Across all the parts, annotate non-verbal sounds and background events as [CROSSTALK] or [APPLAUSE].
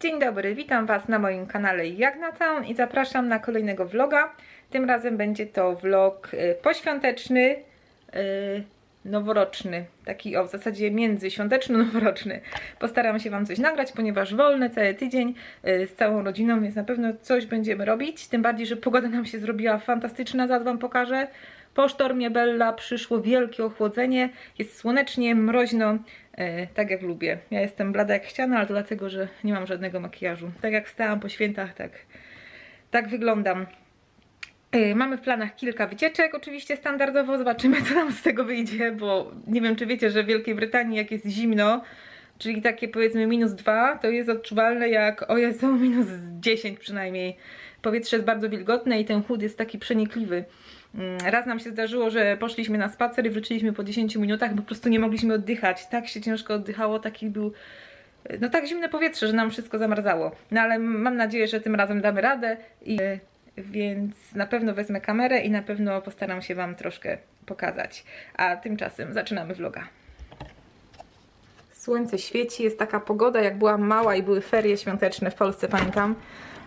Dzień dobry, witam Was na moim kanale Jagnatown i zapraszam na kolejnego vloga. Tym razem będzie to vlog y, poświąteczny, y, noworoczny, taki o w zasadzie międzyświąteczno-noworoczny. Postaram się Wam coś nagrać, ponieważ wolny cały tydzień y, z całą rodziną, więc na pewno coś będziemy robić. Tym bardziej, że pogoda nam się zrobiła fantastyczna, zaraz Wam pokażę. Po sztormie Bella przyszło wielkie ochłodzenie, jest słonecznie, mroźno, e, tak jak lubię. Ja jestem blada jak ściana, ale to dlatego, że nie mam żadnego makijażu. Tak jak wstałam po świętach, tak, tak wyglądam. E, Mamy w planach kilka wycieczek, oczywiście standardowo. Zobaczymy, co nam z tego wyjdzie, bo nie wiem, czy wiecie, że w Wielkiej Brytanii, jak jest zimno, czyli takie powiedzmy minus 2, to jest odczuwalne jak, o Jezu, minus 10 przynajmniej. Powietrze jest bardzo wilgotne i ten chód jest taki przenikliwy. Mm, Raz nam się zdarzyło, że poszliśmy na spacer i wróciliśmy po 10 minutach, bo po prostu nie mogliśmy oddychać. Tak się ciężko oddychało, taki był no tak zimne powietrze, że nam wszystko zamarzało. No ale mam nadzieję, że tym razem damy radę i więc na pewno wezmę kamerę i na pewno postaram się Wam troszkę pokazać. A tymczasem zaczynamy vloga. Słońce świeci, jest taka pogoda, jak byłam mała i były ferie świąteczne w Polsce, pamiętam,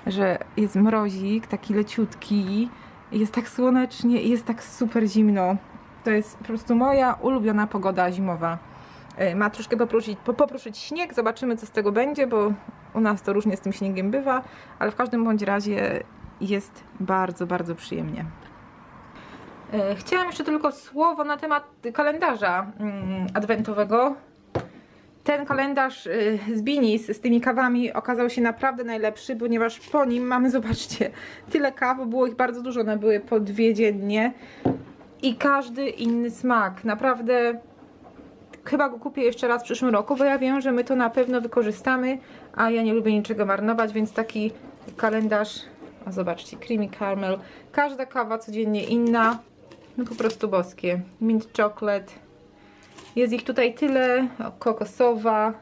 że jest mrozik, taki leciutki, jest tak słonecznie i jest tak super zimno. To jest po prostu moja ulubiona pogoda zimowa. E, Ma troszkę poprosić, śnieg, zobaczymy co z tego będzie, bo u nas to różnie z tym śniegiem bywa, ale w każdym bądź razie jest bardzo, bardzo przyjemnie. E, Chciałam jeszcze tylko słowo na temat kalendarza mm, adwentowego. Ten kalendarz y, z Binis z tymi kawami okazał się naprawdę najlepszy, ponieważ po nim mamy, [LAUGHS] zobaczcie, tyle kaw, było ich bardzo dużo, one były po dwie dziennie i każdy inny smak. Naprawdę chyba go kupię jeszcze raz w przyszłym roku, bo ja wiem, że my to na pewno wykorzystamy, a ja nie lubię niczego marnować, więc taki kalendarz, a zobaczcie, creamy caramel, każda kawa codziennie inna, no po prostu boskie. Mint chocolate, jest ich tutaj tyle, o, kokosowa,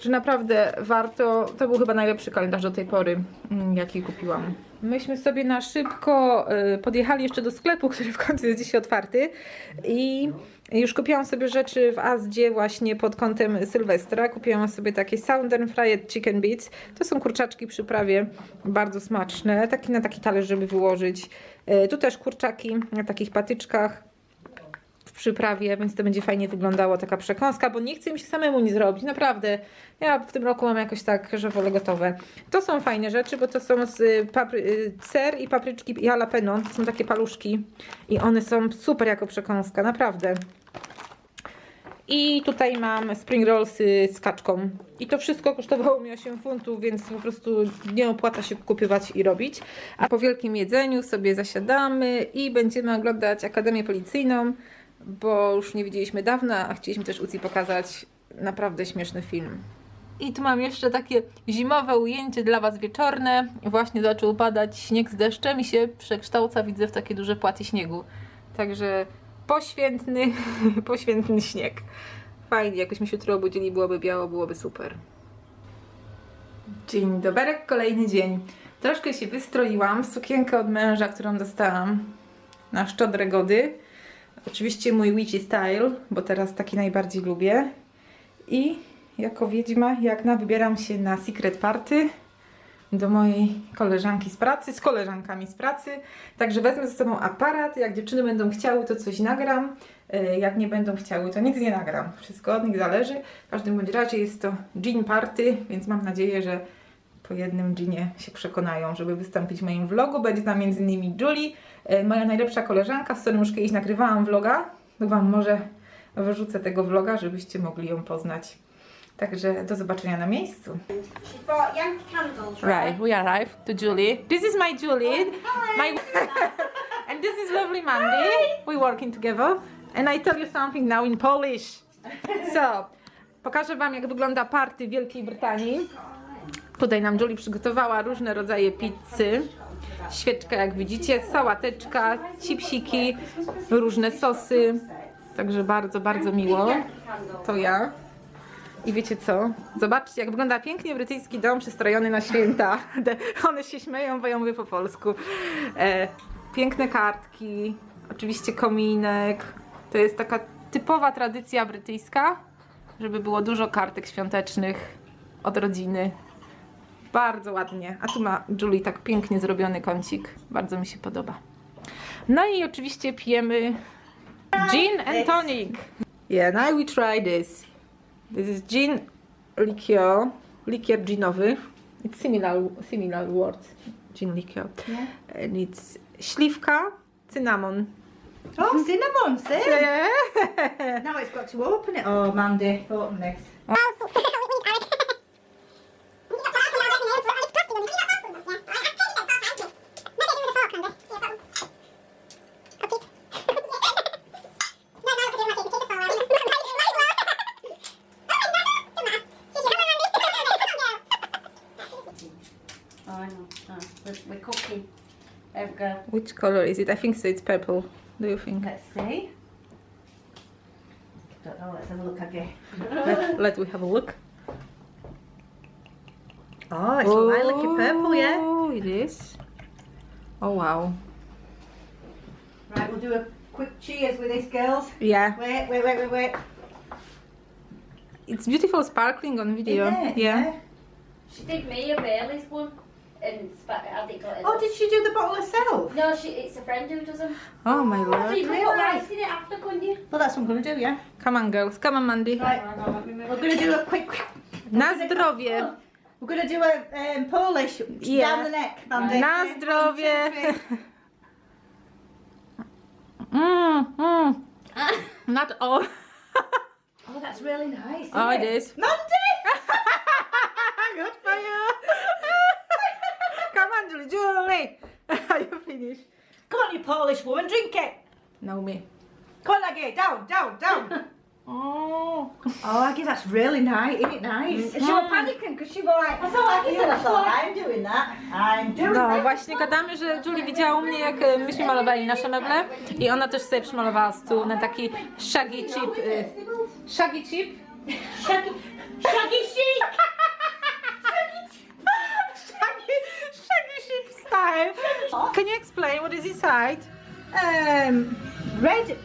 że naprawdę warto. To był chyba najlepszy kalendarz do tej pory, mm, jaki kupiłam. Myśmy sobie na szybko y, podjechali jeszcze do sklepu, [LAUGHS] który w końcu jest dzisiaj otwarty i już kupiłam sobie rzeczy w Azdzie właśnie pod kątem Sylwestra. Kupiłam sobie takie Southern Fried Chicken Bits. To są kurczaczki przy prawie, bardzo smaczne. Taki na taki talerz, żeby wyłożyć. Y, Tu też kurczaki na takich patyczkach przyprawie, więc to będzie fajnie wyglądało taka przekąska, bo nie chcę mi się samemu nic zrobić, naprawdę. Ja w tym roku mam jakoś tak, że wolę gotowe. To są fajne rzeczy, bo to są z y, papry, y, ser i papryczki jalapeno, to są takie paluszki i one są super jako przekąska, naprawdę. I tutaj mam spring rollsy z kaczką. I to wszystko kosztowało mi 8 funtów, więc po prostu nie opłaca się kupywać i robić. A po wielkim jedzeniu sobie zasiadamy i będziemy oglądać Akademię Policyjną, bo już nie widzieliśmy dawna, a chcieliśmy też Uci pokazać naprawdę śmieszny film. I tu mam jeszcze takie zimowe ujęcie dla Was wieczorne. Właśnie zaczął padać śnieg z deszczem i się przekształca, widzę, w takie duże płaty śniegu. Także poświętny, [LAUGHS] poświętny śnieg. Fajnie, jakbyśmy się jutro obudzili, byłoby biało, byłoby super. Dzień dobry, kolejny dzień. Troszkę się wystroiłam sukienkę od męża, którą dostałam na szczodre gody. Oczywiście mój witchy style, bo teraz taki najbardziej lubię. I jako wiedźma Jagna wybieram się na secret party do mojej koleżanki z pracy, z koleżankami z pracy. Także wezmę ze sobą aparat. Jak dziewczyny będą chciały, to coś nagram. E, Jak nie będą chciały, to nic nie nagram. Wszystko od nich zależy. W każdym bądź razie jest to jean party, więc mam nadzieję, że po jednym ginie się przekonają, żeby wystąpić w moim vlogu. Będzie tam między innymi Julie, e, moja najlepsza koleżanka, z którą już kiedyś nagrywałam vloga. To Wam może wyrzucę tego vloga, żebyście mogli ją poznać. Także do zobaczenia na miejscu. Right, we arrived to Julie. This is my Julie. My [LAUGHS] and this is lovely Mandy. We working together. And I tell you something now in Polish. So, pokażę Wam jak wygląda party w Wielkiej Brytanii. Tutaj nam Julie przygotowała różne rodzaje pizzy. Świeczka jak widzicie, sałateczka, chipsiki, różne sosy. Także bardzo, bardzo miło. To ja. I wiecie co? Zobaczcie, jak wygląda pięknie brytyjski dom przystrojony na święta. [LAUGHS] One się śmieją, bo ja mówię po polsku. E, piękne kartki, oczywiście kominek. To jest taka typowa tradycja brytyjska, żeby było dużo kartek świątecznych od rodziny. Bardzo ładnie. A tu ma Julie tak pięknie zrobiony kącik. Bardzo mi się podoba. No i oczywiście pijemy gin and tonic. Yeah, now we try this. This is gin liqueur, likier ginowy. It's similar, similar word, gin liqueur. And it's śliwka, cynamon. Oh, cinnamon, see? [LAUGHS] Yeah. Now it's got to open it. Oh, Mandy, open this. Oh, Which color is it? I think so. It's purple. Do you think? Let's see. Don't know, let's have a look again. Let, let we have a look. Oh, it's lilac purple, yeah? Oh, it is. Oh wow. Right, we'll do a quick cheers with this, girls. Yeah, Wait, wait, wait, wait, wait. it's beautiful sparkling on video. Isn't it? Yeah. She did me a Bailey's one and spat I think got it. Oh, did she do the bottle herself? No, she. It's a friend who does them. Oh my So lord. you can put rice in it after, couldn't you? Well, that's what I'm going to do, yeah? Come on, girls. Come on, Mandy. Right, we're going to do a quick... Na zdrowie. We're going to do a um, Polish Yeah. down the neck, Mandy. Na Yeah, zdrowie. one, two, three. Mm, mm. [LAUGHS] Not all. Oh, that's really nice. Oh, isn't it is. Mandy! [LAUGHS] Good for you. [LAUGHS] On, Julie. [LAUGHS] You finished? Come on, you Polish woman, drink it. No me. Come on, Aggie, down, down, down. [LAUGHS] Oh. oh, Aggie, that's really nice. Isn't it nice? She was panicking because she was like, I thought Aggie said, I thought, I'm doing that. I'm doing No, that. właśnie gadamy, że Julie widziała u mnie, jak e, myśmy malowali nasze meble i ona też sobie przymalowała stół na taki shaggy chip. y, Shaggy chip? Shaggy, shaggy sheep. [LAUGHS] style. Can you explain what is inside? Um, red,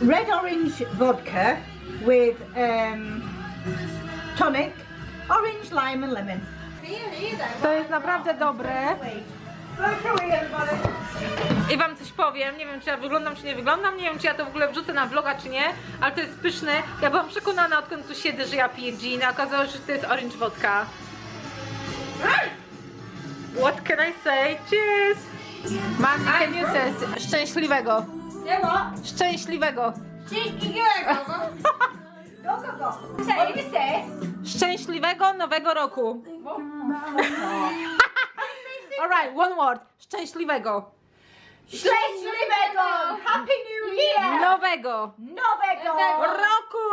red orange vodka with um, tonic, orange, lime and lemon. To jest naprawdę dobre. I wam coś powiem, nie wiem czy ja wyglądam czy nie wyglądam, nie wiem czy ja to w ogóle wrzucę na vloga czy nie, ale to jest pyszne. Ja byłam przekonana odkąd tu siedzę, że ja piję gin, a okazało się, że to jest orange vodka. I say? Cheers! Mandy, can you szczęśliwego? Say what? Szczęśliwego! Go go go. Say you say. Szczęśliwego nowego roku! [LAUGHS] Alright, one word. Szczęśliwego! Szczęśliwego! Happy New Year! Nowego! Nowego! Roku!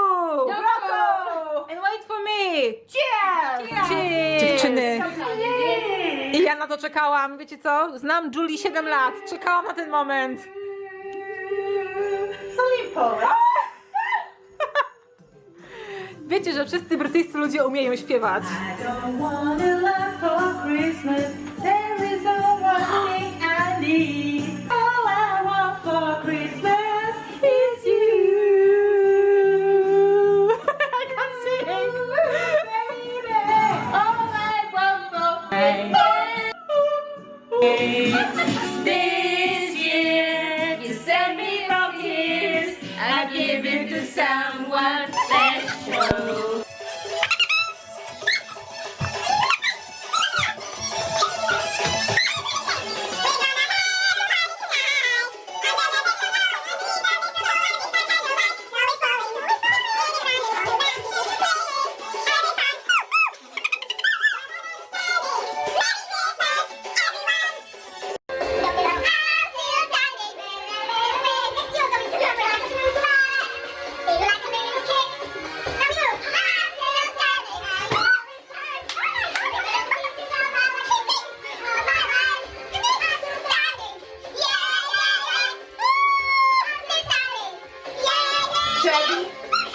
Roku! And wait for me! Cheers! Cheers! Dziewczyny! I ja na to czekałam, wiecie co? Znam Julie 7 lat, czekałam na ten moment. Salimpo! [LAUGHS] Wiecie, że wszyscy brytyjscy ludzie umieją śpiewać. I don't want a lot for Christmas. Christmas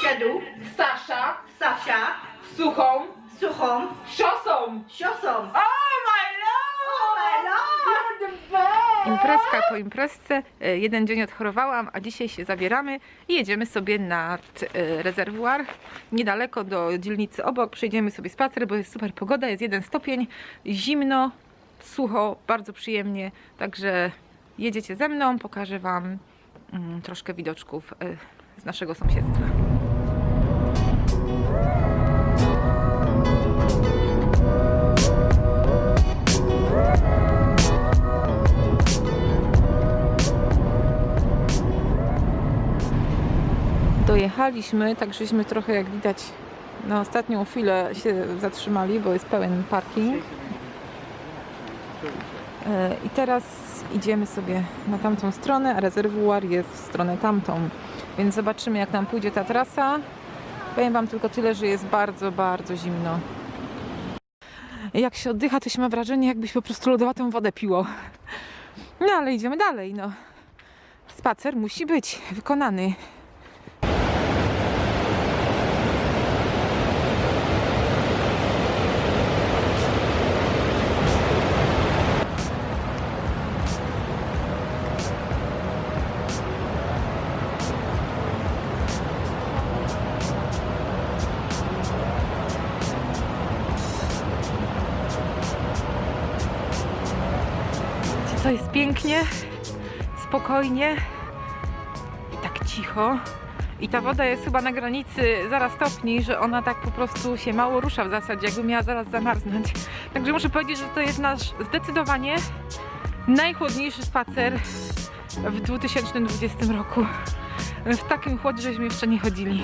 szedł Sasza Sasha, suchą Suchom, szosą. Shosom. Oh my lord! Oh my lord! You're the best! Imprezka po imprezce. E, Jeden dzień odchorowałam, a dzisiaj się zabieramy i jedziemy sobie nad e, rezerwuar. Niedaleko do dzielnicy obok. Przejdziemy sobie spacer, bo jest super pogoda, jest jeden stopień, zimno, sucho, bardzo przyjemnie. Także jedziecie ze mną, pokażę Wam mm, troszkę widoczków e, z naszego sąsiedztwa. Dojechaliśmy, tak żeśmy trochę jak widać na ostatnią chwilę się zatrzymali, bo jest pełen parking. E, I teraz idziemy sobie na tamtą stronę, a rezerwuar jest w stronę tamtą. Więc zobaczymy jak nam pójdzie ta trasa. Powiem Wam tylko tyle, że jest bardzo, bardzo zimno. Jak się oddycha, to się ma wrażenie, jakbyś po prostu lodowatą wodę piło. No ale idziemy dalej, no. Spacer musi być wykonany. Pięknie, spokojnie i tak cicho. I ta woda jest chyba na granicy zaraz stopni, że ona tak po prostu się mało rusza w zasadzie, jakby miała zaraz zamarznąć. Także muszę powiedzieć, że to jest nasz zdecydowanie najchłodniejszy spacer w 2020 roku. W takim chłodzie żeśmy jeszcze nie chodzili,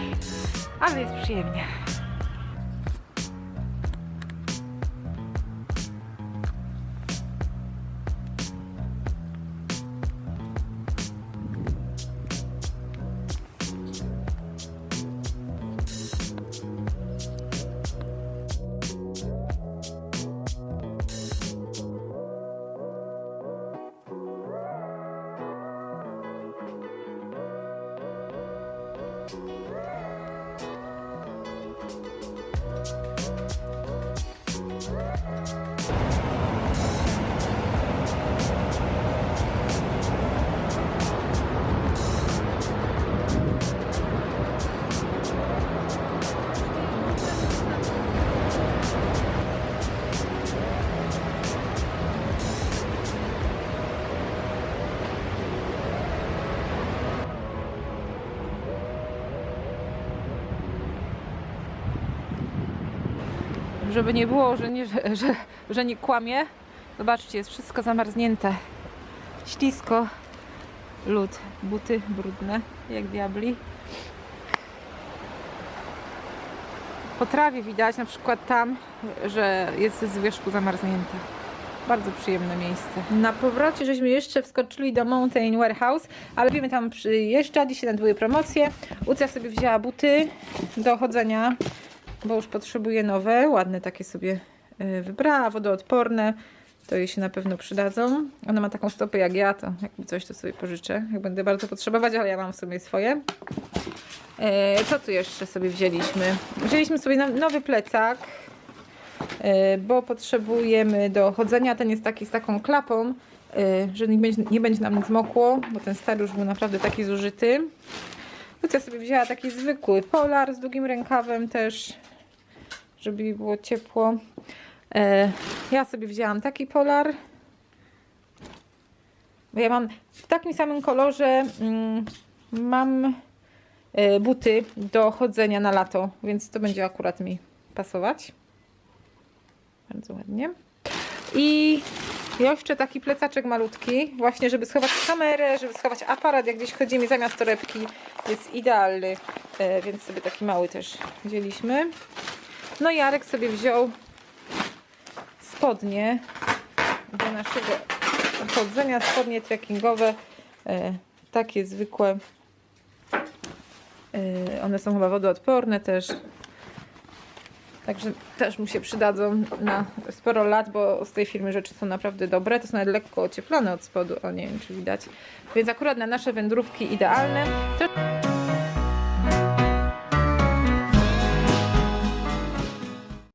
ale jest przyjemnie. Żeby nie było, że nie, że, że, że nie kłamie. Zobaczcie, jest wszystko zamarznięte. Ślisko. Lód. Buty brudne, jak diabli. Po trawie widać na przykład tam, że jest z wierzchu zamarznięte. Bardzo przyjemne miejsce. Na powrocie żeśmy jeszcze wskoczyli do Mountain Warehouse, ale wiemy tam przyjeżdża. Dzisiaj nadbyły promocje. Ucja sobie wzięła buty do chodzenia, bo już potrzebuje nowe. Ładne takie sobie y, wybrała, wodoodporne. To jej się na pewno przydadzą. Ona ma taką stopę jak ja, to jakby coś to sobie pożyczę. Jak będę bardzo potrzebować, ale ja mam w sobie swoje. E, co tu jeszcze sobie wzięliśmy? Wzięliśmy sobie no- nowy plecak, e, bo potrzebujemy do chodzenia. Ten jest taki z taką klapą, e, że nie będzie, nie będzie nam nic mokło, bo ten stary już był naprawdę taki zużyty. Lucja sobie wzięła taki zwykły polar z długim rękawem też, żeby było ciepło. E, ja sobie wzięłam taki polar. Ja mam w takim samym kolorze mm, mam e, buty do chodzenia na lato, więc to będzie akurat mi pasować. Bardzo ładnie. I jeszcze taki plecaczek malutki, właśnie żeby schować kamerę, żeby schować aparat, jak gdzieś chodzimy zamiast torebki, jest idealny, e, więc sobie taki mały też wzięliśmy. No i Jarek sobie wziął spodnie do naszego chodzenia, spodnie trekkingowe, e, takie zwykłe. E, one są chyba wodoodporne też. Także też mu się przydadzą na sporo lat, bo z tej firmy rzeczy są naprawdę dobre. To są nawet lekko ocieplone od spodu, o nie wiem czy widać. Więc akurat na nasze wędrówki idealne.